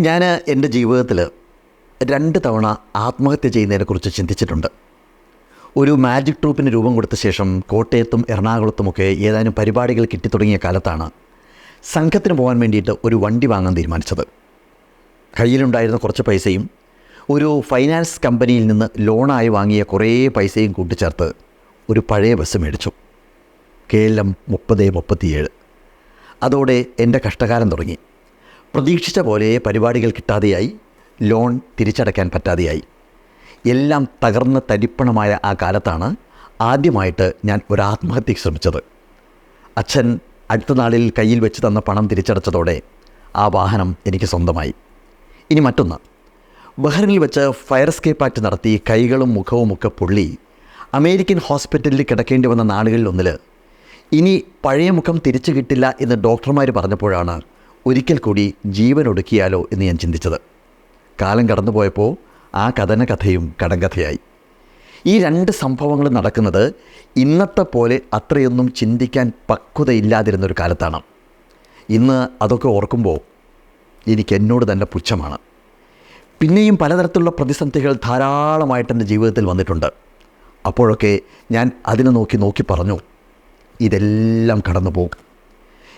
ഞാൻ എന്റെ ജീവിതത്തിൽ രണ്ട് തവണ ആത്മഹത്യ ചെയ്യുന്നതിനെക്കുറിച്ച് ചിന്തിച്ചിട്ടുണ്ട്. ഒരു മാജിക് ട്രൂപ്പിന് രൂപം കൊടുത്ത ശേഷം കോട്ടയത്തും എറണാകുളത്തുമൊക്കെ ഏതാനും പരിപാടികൾ കിട്ടിത്തുടങ്ങിയ കാലത്താണ് സംഘത്തിന് പോകാൻ വേണ്ടിയിട്ട് ഒരു വണ്ടി വാങ്ങാൻ തീരുമാനിച്ചത്. കയ്യിലുണ്ടായിരുന്ന കുറച്ച് പൈസയും ഒരു ഫൈനാൻസ് കമ്പനിയിൽ നിന്ന് ലോണായി വാങ്ങിയ കുറേ പൈസയും കൂട്ടിച്ചേർത്ത് ഒരു പഴയ ബസ് മേടിച്ചു. കെ എൽ എം മുപ്പത് മുപ്പത്തിയേഴ്. അതോടെ എന്റെ കഷ്ടകാലം തുടങ്ങി. പ്രതീക്ഷിച്ച പോലെ പരിപാടികൾ കിട്ടാതെയായി ലോൺ തിരിച്ചടയ്ക്കാൻ പറ്റാതെയായി. എല്ലാം തകർന്ന് തരിപ്പണമായ ആ കാലത്താണ് ആദ്യമായിട്ട് ഞാൻ ഒരു ആത്മഹത്യക്ക് ശ്രമിച്ചത്. അച്ഛൻ അടുത്ത നാളിൽ കയ്യിൽ വെച്ച് തന്ന പണം തിരിച്ചടച്ചതോടെ ആ വാഹനം എനിക്ക് സ്വന്തമായി. ഇനി മറ്റൊന്ന്. ബഹ്റിനിൽ വെച്ച് ഫയർ എസ്കേപ്പ് ആക്ട് നടത്തി കൈകളും മുഖവും ഒക്കെ പൊള്ളി അമേരിക്കൻ ഹോസ്പിറ്റലിൽ കിടക്കേണ്ടി വന്ന നാളുകളിലൊന്നിൽ ഇനി പഴയ മുഖം തിരിച്ചു കിട്ടില്ല എന്ന് ഡോക്ടർമാർ പറഞ്ഞപ്പോഴാണ് ഒരിക്കൽ കൂടി ജീവൻ ഒടുക്കിയാലോ എന്ന് ഞാൻ ചിന്തിച്ചത്. കാലം കടന്നുപോയപ്പോൾ ആ കഥന കഥയും കടങ്കഥയായി. ഈ രണ്ട് സംഭവങ്ങൾ നടക്കുന്നത് ഇന്നത്തെ പോലെ അത്രയൊന്നും ചിന്തിക്കാൻ പക്വതയില്ലാതിരുന്നൊരു കാലത്താണ്. ഇന്ന് അതൊക്കെ ഓർക്കുമ്പോൾ എനിക്ക് എന്നോട് തന്നെ പുച്ഛമാണ്. പിന്നെയും പലതരത്തിലുള്ള പ്രതിസന്ധികൾ ധാരാളമായിട്ട് എന്റെ ജീവിതത്തിൽ വന്നിട്ടുണ്ട്. അപ്പോഴൊക്കെ ഞാൻ അതിനെ നോക്കി നോക്കി പറഞ്ഞു ഇതെല്ലാം കടന്നു പോകും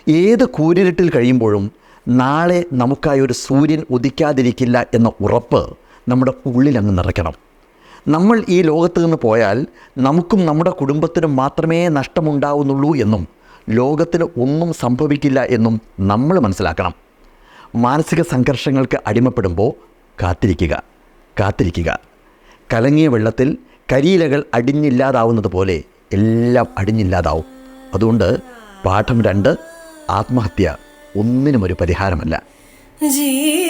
ഏത് കൂരിരുട്ടിൽ കഴിയുമ്പോഴും നാളെ നമുക്കായി ഒരു സൂര്യൻ ഉദിക്കാതിരിക്കില്ല എന്ന ഉറപ്പ് നമ്മുടെ ഉള്ളിൽ അങ്ങ് നിറയ്ക്കണം. നമ്മൾ ഈ ലോകത്ത് നിന്ന് പോയാൽ നമുക്കും നമ്മുടെ കുടുംബത്തിനും മാത്രമേ നഷ്ടമുണ്ടാവുന്നുള്ളൂ എന്നും ലോകത്തിന് ഒന്നും സംഭവിക്കില്ല എന്നും നമ്മൾ മനസ്സിലാക്കണം. മാനസിക സംഘർഷങ്ങൾക്ക് അടിമപ്പെടുമ്പോൾ കാത്തിരിക്കുക കാത്തിരിക്കുക. കലങ്ങിയ വെള്ളത്തിൽ കരിയിലകൾ അടിഞ്ഞില്ലാതാവുന്നത് പോലെ എല്ലാം അടിഞ്ഞില്ലാതാവും. അതുകൊണ്ട് പാഠം രണ്ട് ആത്മഹത്യ ഒന്നിനും ഒരു പരിഹാരമല്ല. ജീവിതം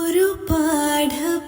ഒരു പാഠപുസ്തകം.